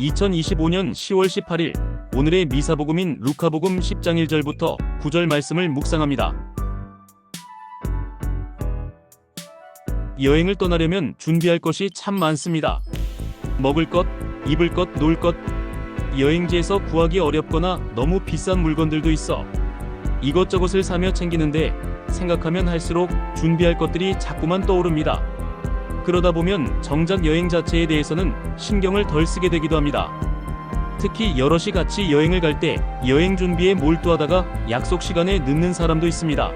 2025년 10월 18일 오늘의 미사복음인 루카복음 10장 1절부터 9절 말씀을 묵상합니다. 여행을 떠나려면 준비할 것이 참 많습니다. 먹을 것, 입을 것, 놀 것, 여행지에서 구하기 어렵거나 너무 비싼 물건들도 있어 이것저것을 사며 챙기는데 생각하면 할수록 준비할 것들이 자꾸만 떠오릅니다. 그러다 보면 정작 여행 자체에 대해서는 신경을 덜 쓰게 되기도 합니다. 특히 여럿이 같이 여행을 갈 때 여행 준비에 몰두하다가 약속 시간에 늦는 사람도 있습니다.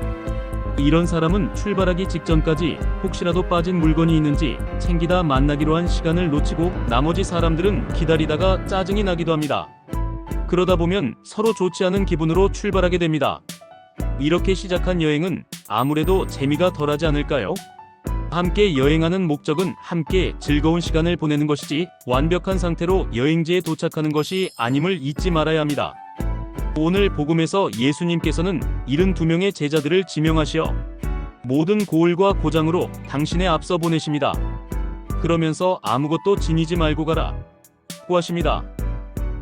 이런 사람은 출발하기 직전까지 혹시라도 빠진 물건이 있는지 챙기다 만나기로 한 시간을 놓치고 나머지 사람들은 기다리다가 짜증이 나기도 합니다. 그러다 보면 서로 좋지 않은 기분으로 출발하게 됩니다. 이렇게 시작한 여행은 아무래도 재미가 덜하지 않을까요? 함께 여행하는 목적은 함께 즐거운 시간을 보내는 것이지 완벽한 상태로 여행지에 도착하는 것이 아님을 잊지 말아야 합니다. 오늘 복음에서 예수님께서는 72명의 제자들을 지명하시어 모든 고을과 고장으로 당신의 앞서 보내십니다. 그러면서 아무것도 지니지 말고 가라. 고하십니다.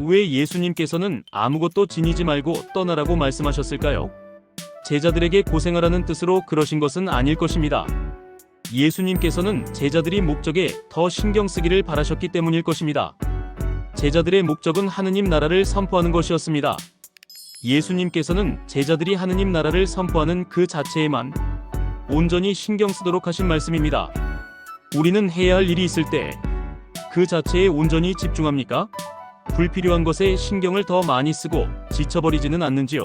왜 예수님께서는 아무것도 지니지 말고 떠나라고 말씀하셨을까요? 제자들에게 고생하라는 뜻으로 그러신 것은 아닐 것입니다. 예수님께서는 제자들이 목적에 더 신경 쓰기를 바라셨기 때문일 것입니다. 제자들의 목적은 하느님 나라를 선포하는 것이었습니다. 예수님께서는 제자들이 하느님 나라를 선포하는 그 자체에만 온전히 신경 쓰도록 하신 말씀입니다. 우리는 해야 할 일이 있을 때 그 자체에 온전히 집중합니까? 불필요한 것에 신경을 더 많이 쓰고 지쳐버리지는 않는지요?